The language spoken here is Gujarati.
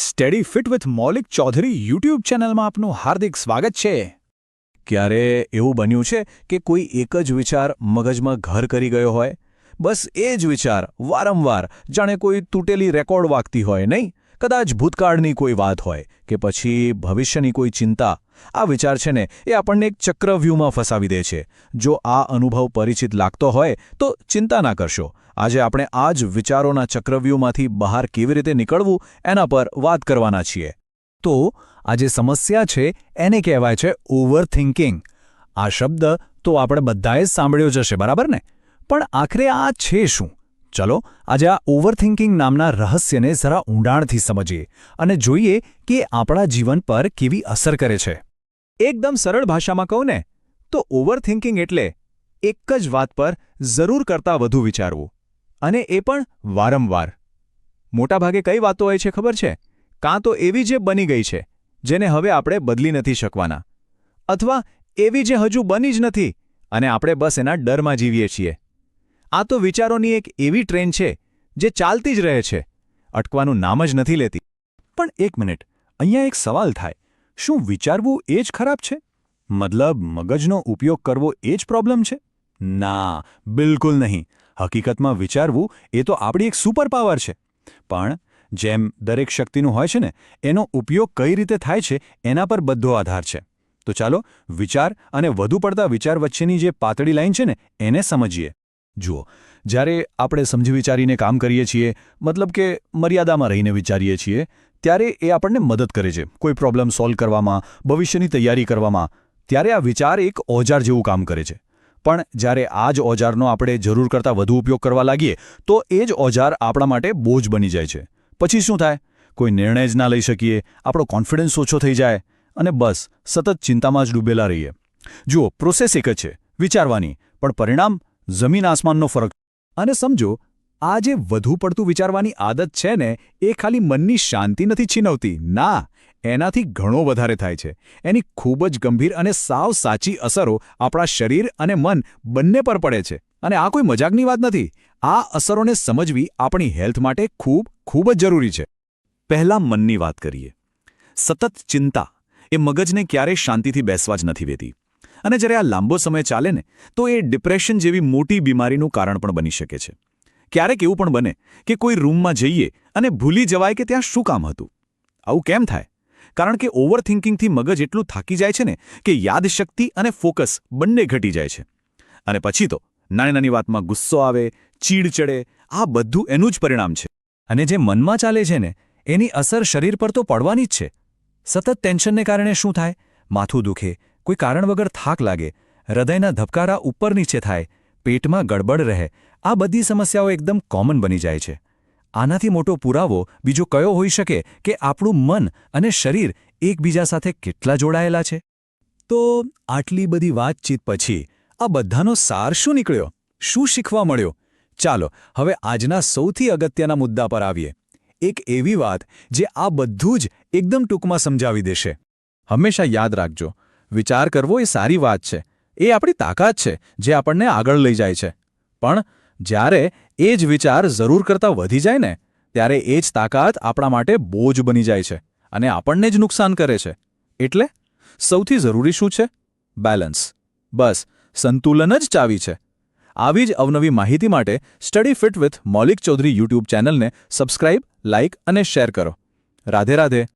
Study fit with Maulik Chaudhary YouTube ચેનલમાં આપનું હાર્દિક સ્વાગત છે. ક્યારે એવું બન્યું છે કે કોઈ એક જ વિચાર મગજમાં ઘર કરી ગયો હોય? બસ એ જ વિચાર વારંવાર જાણે કોઈ તૂટેલી રેકોર્ડ વાગતી હોય, નહીં? કદાચ ભૂતકાળની કોઈ વાત હોય કે પછી ભવિષ્યની કોઈ ચિંતા, આ વિચાર છે ને, એ આપણને એક ચક્રવ્યૂહમાં ફસાવી દે છે. જો આ અનુભવ પરિચિત લાગતો હોય, તો ચિંતા ના કરશો. આજે આપણે આ જ વિચારોના ચક્રવ્યૂહમાંથી બહાર કેવી રીતે નીકળવું, એના પર વાત કરવાના છીએ. તો, આ જે સમસ્યા છે, એને કહેવાય છે ઓવર આ શબ્દ તો આપણે બધાએ સાંભળ્યો જ હશે, બરાબર ને? પણ આખરે આ છે શું? ચલો, આજે આ ઓવરથિંકિંગ નામના રહસ્યને જરા ઊંડાણથી સમજીએ અને જોઈએ કે આપણા જીવન પર કેવી અસર કરે છે. એકદમ સરળ ભાષામાં કહું ને, તો ઓવરથિંકિંગ એટલે એક જ વાત પર જરૂર કરતાં વધુ વિચારવું, અને એ પણ વારંવાર. મોટાભાગે કઈ વાતો હોય છે ખબર છે? કાં તો એવી જે બની ગઈ છે, જેને હવે આપણે બદલી નથી શકવાના, અથવા એવી જે હજુ બની જ નથી, અને આપણે બસ એના ડરમાં જીવીએ છીએ. આ તો વિચારોની એક એવી ટ્રેન છે, જે ચાલતી જ રહે છે. અટકવાનું નામ જ નથી લેતી. પણ એક મિનિટ, અહીંયા એક સવાલ થાય. શું વિચારવું એ જ ખરાબ છે? મતલબ, મગજનો ઉપયોગ કરવો એ જ પ્રોબ્લેમ છે? ના, બિલકુલ નહીં. હકીકતમાં વિચારવું એ તો આપણી એક સુપર પાવર છે. પણ, જેમ દરેક શક્તિનું હોય છે ને, એનો ઉપયોગ કઈ રીતે થાય છે, એના પર બધો આધાર છે. તો ચાલો, વિચાર અને વધુ પડતા વિચાર વચ્ચેની જે પાતળી લાઈન છે ને, એને સમજીએ. જુઓ, જ્યારે આપણે સમજી વિચારીને કામ કરીએ છીએ, મતલબ કે મર્યાદામાં રહીને વિચારીએ છીએ, ત્યારે એ આપણને મદદ કરે છે. કોઈ પ્રોબ્લેમ સોલ્વ કરવામાં, ભવિષ્યની તૈયારી કરવામાં, ત્યારે આ વિચાર એક ઓજાર જેવું કામ કરે છે. પણ જ્યારે આ જ ઓજારનો આપણે જરૂર કરતાં વધુ ઉપયોગ કરવા લાગીએ, તો એ જ ઓજાર આપણા માટે બોજ બની જાય છે. પછી શું થાય? કોઈ નિર્ણય જ ના લઈ શકીએ, આપણો કોન્ફિડન્સ ઓછો થઈ જાય, અને બસ, સતત ચિંતામાં જ ડૂબેલા રહીએ. જુઓ પ્રોસેસ એક જ છે, વિચારવાની, પણ પરિણામ જમીન આસમાનનો ફરક. અને સમજો, આ જે વધુ પડતું વિચારવાની આદત છે ને, એ ખાલી મનની શાંતિ નથી છીનવતી. ના, એનાથી ઘણો વધારે થાય છે. એની ખૂબ જ ગંભીર અને સાવ સાચી અસરો આપણા શરીર અને મન બંને પર પડે છે. અને આ કોઈ મજાકની વાત નથી. આ અસરોને સમજવી આપણી હેલ્થ માટે ખૂબ ખૂબ જ જરૂરી છે. પહેલા મનની વાત કરીએ. સતત ચિંતા એ મગજને ક્યારેય શાંતિથી બેસવા જ નથી વેતી અને જ્યારે આ લાંબો સમય ચાલે ને, તો એ ડિપ્રેશન જેવી મોટી બીમારીનું કારણ પણ બની શકે છે. ક્યારેક એવું પણ બને કે કોઈ રૂમમાં જઈએ અને ભૂલી જવાય કે ત્યાં શું કામ હતું. આવું કેમ થાય? કારણ કે ઓવરથિંકિંગથી મગજ એટલું થાકી જાય છે ને કે યાદશક્તિ અને ફોકસ બંને ઘટી જાય છે. અને પછી તો નાની નાની વાતમાં ગુસ્સો આવે, ચીડ ચડે, આ બધું એનું જ પરિણામ છે. અને જે મનમાં ચાલે છે ને, એની અસર શરીર પર તો પડવાની જ છે. સતત ટેન્શનને કારણે શું થાય? માથું દુખે કોઈ કારણ વગર થાક લાગે, હૃદયના ધબકારા ઉપર નીચે થાય, પેટમાં ગડબડ રહે, આ બધી સમસ્યાઓ એકદમ કોમન બની જાય છે. આનાથી મોટો પુરાવો બીજો કયો હોઈ શકે કે આપણું મન અને શરીર એકબીજા સાથે કેટલા જોડાયેલા છે? તો આટલી બધી વાતચીત પછી આ બધાનો સાર શું નીકળ્યો? શું શીખવા મળ્યો? ચાલો, હવે આજના સૌથી અગત્યના મુદ્દા પર આવીએ. એક એવી વાત જે આ બધું જ એકદમ ટૂંકમાં સમજાવી દેશે. હંમેશા યાદ રાખજો વિચાર કરવો એ સારી વાત છે. એ આપણી તાકાત છે, જે આપણને આગળ લઈ જાય છે. પણ જ્યારે એ જ વિચાર જરૂર કરતાં વધી જાય ને, ત્યારે એ જ તાકાત આપણા માટે બોજ બની જાય છે અને આપણને જ નુકસાન કરે છે. એટલે સૌથી જરૂરી શું છે? બેલેન્સ. બસ, સંતુલન જ ચાવી છે. આવી જ અવનવી માહિતી માટે study fit with Maulik Chaudhary YouTube ચેનલને સબસ્ક્રાઇબ, લાઇક અને શેર કરો. રાધે રાધે.